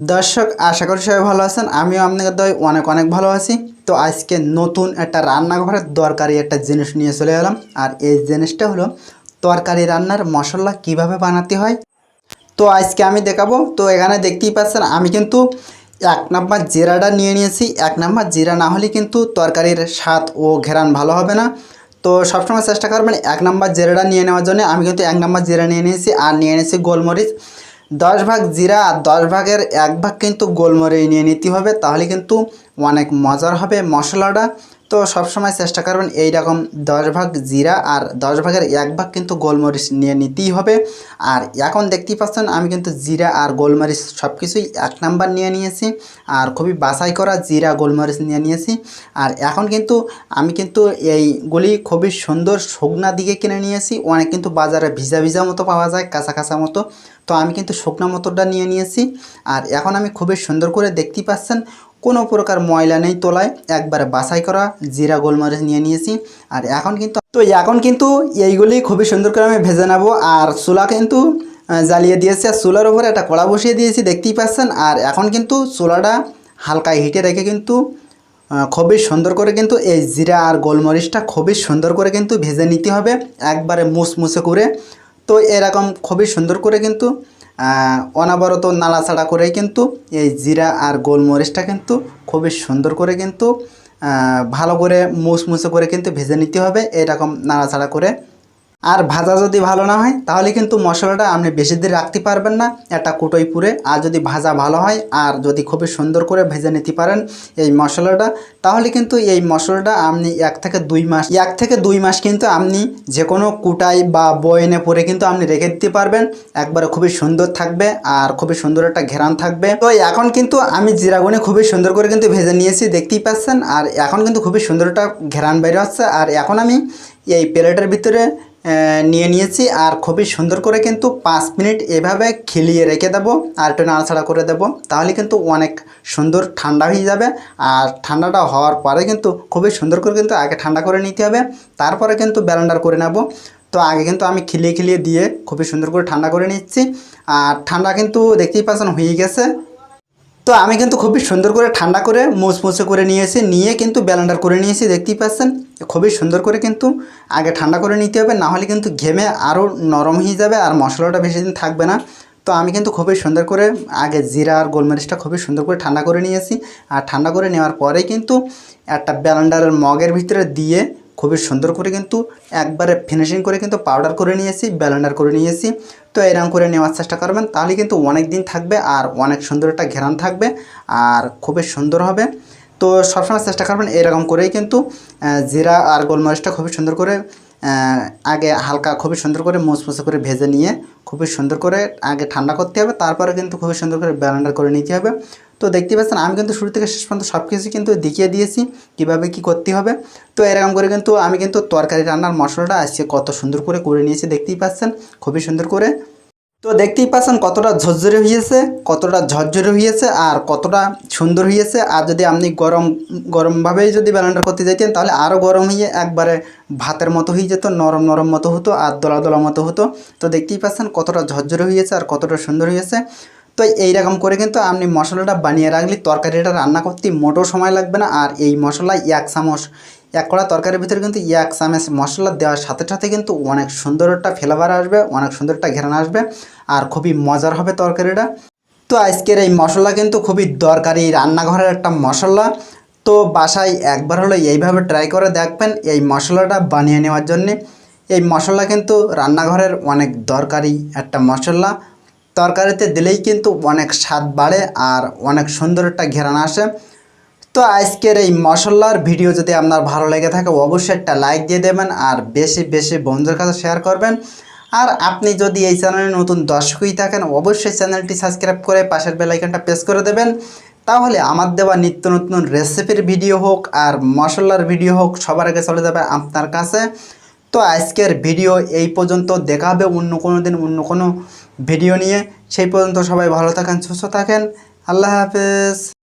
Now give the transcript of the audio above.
দর্শক, আশা করি সবাই ভালো আছেন। আমিও আপনাদের দয় অনেক অনেক ভালো আছি। তো আজকে নতুন একটা রান্নাঘরের দরকারি একটা জিনিস নিয়ে চলে এলাম। আর এই জিনিসটা হলো তরকারি রান্নার মশলা কীভাবে বানাতে হয়। তো আজকে আমি দেখাবো। তো এখানে দেখতেই পাচ্ছেন, আমি কিন্তু এক নাম্বার জিরাটা নিয়ে নিয়েছি। এক নাম্বার জিরা না হলে কিন্তু তরকারির স্বাদ ও ঘেরান ভালো হবে না। তো সবসময় চেষ্টা করবেন এক নাম্বার জিরাটা নিয়ে নেওয়ার জন্য। আমি কিন্তু এক নাম্বার জিরা নিয়ে নিয়েছি। আর নিয়ে নিয়েছি গোলমরিচ। দশ ভাগ জিরা দশ ভাগের এক ভাগ কিন্তু গোলমরিচ নিয়ে নিতে হবে, তাহলে কিন্তু অনেক মজার হবে মশলাটা। তো সবসময় চেষ্টা করবেন এই রকম দশ ভাগ জিরা আর দশ ভাগের এক ভাগ কিন্তু গোলমরিচ নিয়ে নিতেই হবে। আর এখন দেখতেই পাচ্ছেন আমি কিন্তু জিরা আর গোলমরিচ সব কিছুই এক নাম্বার নিয়ে নিয়েছি আর খুবই বাছাই করা জিরা গোলমরিচ নিয়ে নিয়েছি। আর এখন কিন্তু আমি কিন্তু এইগুলি খুবই সুন্দর শুকনা দিকে কিনে নিয়েছি, অনেক কিন্তু বাজারে ভিজা ভিজা মতো পাওয়া যায়, কাঁচা কাঁচা মতো। তো আমি কিন্তু শুকনা মতোটা নিয়ে নিয়েছি। আর এখন আমি খুবই সুন্দর করে দেখতেই পাচ্ছেন কোনো প্রকার ময়লা নেই তোলায়, একবারে বাছাই করা, জিরা গোলমরিচ নিয়ে নিয়েছি, আর এখন কিন্তু তো এখন কিন্তু এইগুলি খুবই সুন্দর করে আমি ভেজে নেব, আর চুলা কিন্তু জ্বালিয়ে দিয়েছি, আর চুলার উপরে একটা কড়া বসিয়ে দিয়েছি, দেখতেই পাচ্ছেন, আর এখন কিন্তু চুলাটা হালকা হিটে রেখে কিন্তু খুবই সুন্দর করে কিন্তু এই জিরা আর গোলমরিচটা খুবই সুন্দর করে কিন্তু ভেজে নিতে হবে, একবারে মুসমুসে করে। তো এরকম খুবই সুন্দর করে কিন্তু অনাবরত নাড়াচাড়া করে কিন্তু এই জিরা আর গোলমরিচটা কিন্তু খুবই সুন্দর করে কিন্তু ভালো করে মুসমুসে করে কিন্তু ভেজে নিতে হবে। এরকম নাড়াচাড়া করে আর ভাজা যদি ভালো না হয়, তাহলে কিন্তু মশলাটা আপনি বেশি দিন রাখতে পারবেন না। একটা কুটোই পুরে আর যদি ভাজা ভালো হয়, আর যদি খুবই সুন্দর করে ভেজে নিতে পারেন এই মশলাটা, তাহলে কিন্তু এই মশলাটা আপনি এক থেকে দুই মাস, এক থেকে দুই মাস কিন্তু আপনি যে কোনো কুটাই বা বয়নে পরে কিন্তু আপনি রেখে দিতে পারবেন। একবারে খুবই সুন্দর থাকবে আর খুবই সুন্দর একটা ঘেরান থাকবে। তো এখন কিন্তু আমি জিরাগুনি খুবই সুন্দর করে কিন্তু ভেজে নিয়েছি, দেখতেই পাচ্ছেন। আর এখন কিন্তু খুবই সুন্দর একটা ঘেরান বের হচ্ছে। আর এখন আমি এই প্লেটের ভিতরে নিয়ে নিয়েছি। আর খুবই সুন্দর করে কিন্তু পাঁচ মিনিট এভাবে খিলিয়ে রেখে দেবো। আর একটু নাড়াছাড়া করে দেবো। তাহলে কিন্তু অনেক সুন্দর ঠান্ডা হয়ে যাবে। আর ঠান্ডাটা হওয়ার পরে কিন্তু খুবই সুন্দর করে কিন্তু আগে ঠান্ডা করে নিতে হবে। তারপরে কিন্তু ব্যালেন্ডার করে নেব। তো আগে কিন্তু আমি খিলিয়ে খিলিয়ে দিয়ে খুবই সুন্দর করে ঠান্ডা করে নিচ্ছি। আর ঠান্ডা কিন্তু দেখতেই পাচ্ছেন হয়ে গেছে। তো আমি কিন্তু খুবই সুন্দর করে ঠান্ডা করে মুচমুচে করে নিয়েছি, নিয়ে কিন্তু ব্যালেন্ডার করে নিয়েছি, দেখতেই পাচ্ছেন? খুবই সুন্দর করে কিন্তু আগে ঠান্ডা করে নিতে হবে, না হলে কিন্তু ঘেমে আরও নরম হয়ে যাবে আর মশলাটা বেশি দিন থাকবে না। তো আমি কিন্তু খুবই সুন্দর করে আগে জিরা আর গোলমরিচটা খুবই সুন্দর করে ঠান্ডা করে নিয়েছি। আর ঠান্ডা করে নেওয়ার পরে কিন্তু একটা ব্যালেন্ডারের মগের ভিতরে দিয়ে খুবই সুন্দর করে কিন্তু একবারে ফিনিশিং করে কিন্তু পাউডার করে নিয়েছি ব্যালেন্ডার করে নিয়েছি। তো এরকম করে নেওয়ার চেষ্টা করবেন, তাহলে কিন্তু অনেক দিন থাকবে আর অনেক সুন্দর একটা ঘেরান থাকবে আর খুবই সুন্দর হবে। তো সবসময় চেষ্টা করবেন এরকম করেই কিন্তু জিরা আর গোলমরিচটা খুবই সুন্দর করে আগে হালকা খুবই সুন্দর করে মুচমুচে করে ভেজে নিয়ে খুবই সুন্দর করে আগে ঠান্ডা করতে হবে, তারপরে কিন্তু খুবই সুন্দর করে ব্যালেন্ডার করে নিতে হবে। তো দেখতে পাচ্ছেন, আমি কিন্তু শুরু থেকে শেষ পর্যন্ত সব কিছু কিন্তু দেখিয়ে দিয়েছি কীভাবে কি করতে হবে। তো এরকম করে কিন্তু আমি কিন্তু তরকারি রান্নার মশলাটা আজকে কত সুন্দর করে করে নিয়েছি, দেখতেই পাচ্ছেন, খুবই সুন্দর করে। তো দেখতেই পাচ্ছেন কতটা ঝরঝরে হয়েছে কতটা ঝরঝরে হয়েছে আর কতটা সুন্দর হয়েছে আর যদি আপনি গরম, গরমভাবেই যদি ব্যালেন্ডার করতে যাইতেন, তাহলে আরও গরম হয়ে একবারে ভাতের মতো হয়ে যেত, নরম নরম মতো হতো আর দলা দলা মতো হতো। তো দেখতেই পাচ্ছেন কতটা ঝরঝরে হয়েছে আর কতটা সুন্দর হয়েছে তো এইরকম করে কিন্তু আপনি মশলাটা বানিয়ে রাখলে তরকারিটা রান্না করতে মোটেও সময় লাগবে না। আর এই মশলা এক চামচ এক কড়া তরকারির ভিতরে কিন্তু এক চামচ মশলা দেওয়ার সাথে সাথে কিন্তু অনেক সুন্দর একটা ফ্লেভার আসবে, অনেক সুন্দর একটা ঘেরান আসবে আর খুবই মজার হবে তরকারিটা। তো আজকের এই মশলা কিন্তু খুবই দরকারি রান্নাঘরের একটা মশলা। তো বাসায় একবার হলো এইভাবে ট্রাই করে দেখবেন এই মশলাটা বানিয়ে নেওয়ার জন্যে। এই মশলা কিন্তু রান্নাঘরের অনেক দরকারি একটা মশলা। তরকারিতে দিলেই কিন্তু অনেক স্বাদ বাড়ে আর অনেক সুন্দর একটা ঘেরান আসে। তো আজকের এই মশলার ভিডিও যদি আপনার ভালো লেগে থাকে, অবশ্যই একটা লাইক দিয়ে দেবেন আর বেশি বেশি বন্ধুদের কাছে শেয়ার করবেন। আর আপনি যদি এই চ্যানেলে নতুন দর্শকই থাকেন, অবশ্যই চ্যানেলটি সাবস্ক্রাইব করে পাশের বেলাইকনটা প্রেস করে দেবেন। তাহলে আমার দেওয়া নিত্য নতুন রেসিপির ভিডিও হোক আর মশলার ভিডিও হোক, সবার আগে চলে যাবে আপনার কাছে। তো আজকের ভিডিও এই পর্যন্ত, দেখা হবে অন্য কোনো দিন অন্য কোনো ভিডিও নিয়ে। সেই পর্যন্ত সবাই ভালো থাকেন, সুস্থ থাকেন। আল্লাহ হাফেজ।